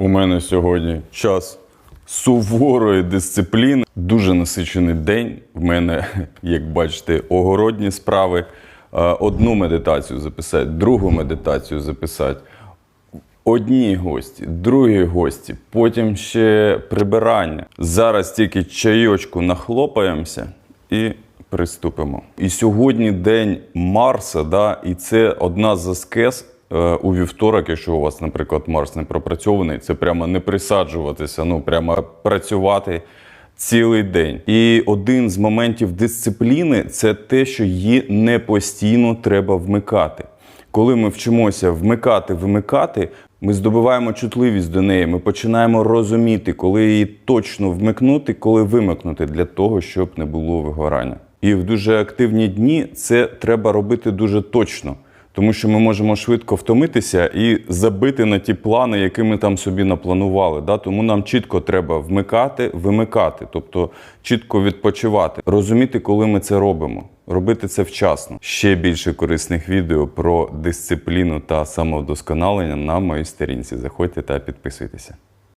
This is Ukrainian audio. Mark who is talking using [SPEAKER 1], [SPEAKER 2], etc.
[SPEAKER 1] У мене сьогодні час суворої дисципліни. Дуже насичений день. В мене, як бачите, огородні справи. Е, Одну медитацію записати, другу медитацію записати. Одні гості, другі гості, потім ще прибирання. Зараз тільки чайочку нахлопаємося і приступимо. І сьогодні день Марса, да, і це одна з аскез у вівторок, якщо у вас, наприклад, Марс не пропрацьований, це прямо не присаджуватися, ну прямо працювати цілий день. І один з моментів дисципліни це те, що її не постійно треба вмикати. Коли ми вчимося вмикати, вимикати, ми здобуваємо чутливість до неї. Ми починаємо розуміти, коли її точно вмикнути, коли вимикнути для того, щоб не було вигорання. І в дуже активні дні це треба робити дуже точно, тому що ми можемо швидко втомитися і забити на ті плани, які ми там собі напланували. Да? Тому нам чітко треба вмикати, вимикати, тобто чітко відпочивати, розуміти, коли ми це робимо. Робити це вчасно. Ще більше корисних відео про дисципліну та самовдосконалення на моїй сторінці. Заходьте та підписуйтеся.